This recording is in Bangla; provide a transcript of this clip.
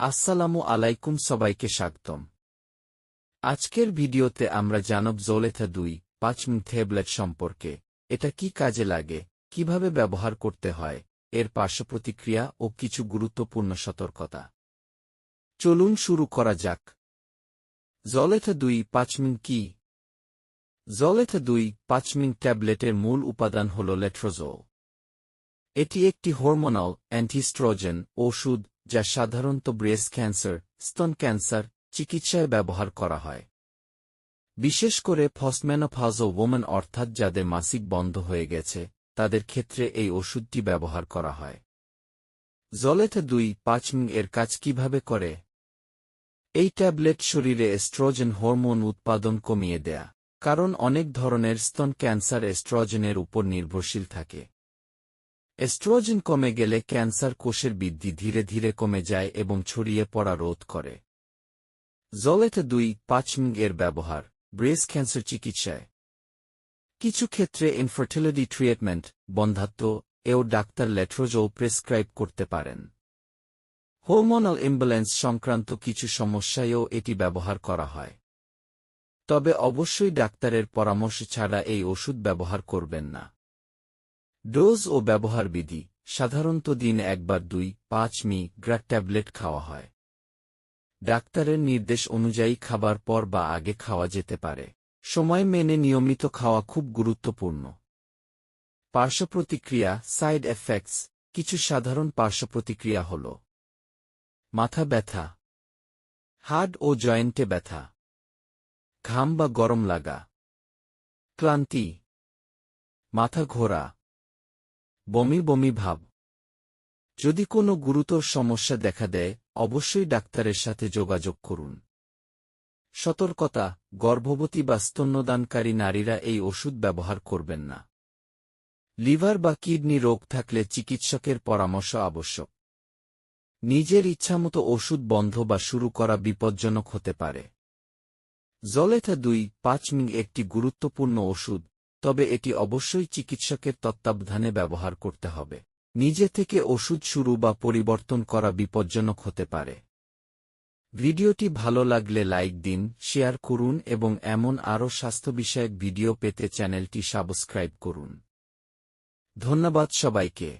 আসসালামু আলাইকুম সবাইকে স্বাগতম। আজকের ভিডিওতে আমরা জানব জোলেথা দুই, পাঁচ মিনিট ট্যাবলেট সম্পর্কে, এটা কি কাজে লাগে, কীভাবে ব্যবহার করতে হয়, এর পার্শ্বপ্রতিক্রিয়া ও কিছু গুরুত্বপূর্ণ সতর্কতা। চলুন শুরু করা যাক। জলেথা দুই পাঁচমিন কি? জলেথা দুই পাঁচমিন ট্যাবলেটের মূল উপাদান হল লেট্রোজো এটি একটি হরমোনাল অ্যান্টিস্ট্রোজেন, ওষুধ যা সাধারণত ব্রেস্ট ক্যান্সার স্তন ক্যান্সার চিকিৎসায় ব্যবহার করা হয়। বিশেষ করে ফসম্যানোফাজ ও ওমেন অর্থাৎ যাদের মাসিক বন্ধ হয়ে গেছে, তাদের ক্ষেত্রে এই ওষুধটি ব্যবহার করা হয়। জলেথে দুই পাঁচমিং এর কাজ কীভাবে করে? এই ট্যাবলেট শরীরে এস্ট্রোজেন হরমোন উৎপাদন কমিয়ে দেয়া, কারণ অনেক ধরনের স্তন ক্যান্সার এস্ট্রোজেনের উপর নির্ভরশীল থাকে। এস্ট্রোজেন কমে গেলে ক্যান্সার কোষের বৃদ্ধি ধীরে ধীরে কমে যায় এবং ছড়িয়ে পড়া রোধ করে। জলেতে দুই পাঁচ মিং এর ব্যবহার, ব্রেস্ট ক্যান্সার চিকিৎসায়। কিছু ক্ষেত্রে ইনফার্টিলিটি ট্রিটমেন্ট বন্ধাত্ম, এও ডাক্তার লেট্রোজোল প্রেসক্রাইব করতে পারেন। হোমোনাল ইম্ব্যালেন্স সংক্রান্ত কিছু সমস্যায়ও এটি ব্যবহার করা হয়। তবে অবশ্যই ডাক্তারের পরামর্শ ছাড়া এই ওষুধ ব্যবহার করবেন না। ডোজ ও ব্যবহার বিধি, সাধারণত দিন একবার দুই, পাঁচ মি গ্রা ট্যাবলেট খাওয়া হয়। ডাক্তারের নির্দেশ অনুযায়ী খাবার পর বা আগে খাওয়া যেতে পারে। সময় মেনে নিয়মিত খাওয়া খুব গুরুত্বপূর্ণ। পার্শ্বপ্রতিক্রিয়া সাইড এফেক্টস, কিছু সাধারণ পার্শ্বপ্রতিক্রিয়া হল মাথা ব্যথা হাড় ও জয়েন্টে ব্যথা, ঘাম বা গরম লাগা, ক্লান্তি, মাথা ঘোরা বমি বমি ভাব। যদি কোনো গুরুতর সমস্যা দেখা দেয়, অবশ্যই ডাক্তারের সাথে যোগাযোগ করুন। সতর্কতা, গর্ভবতী বা স্তন্যদানকারী নারীরা এই ওষুধ ব্যবহার করবেন না। লিভার বা কিডনি রোগ থাকলে চিকিৎসকের পরামর্শ আবশ্যক। নিজের ইচ্ছামতো ওষুধ বন্ধ বা শুরু করা বিপজ্জনক হতে পারে। জলেথা দুই, পাঁচ মিং একটি গুরুত্বপূর্ণ ওষুধ। তবে এটি অবশ্যই চিকিৎসকের তত্ত্বাবধানে ব্যবহার করতে হবে। নিজে থেকে ওষুধ শুরু বা পরিবর্তন করা বিপজ্জনক হতে পারে। ভিডিওটি ভালো লাগলে লাইক দিন, শেয়ার করুন এবং এমন আরও স্বাস্থ্য বিষয়ক ভিডিও পেতে চ্যানেলটি সাবস্ক্রাইব করুন। ধন্যবাদ সবাইকে।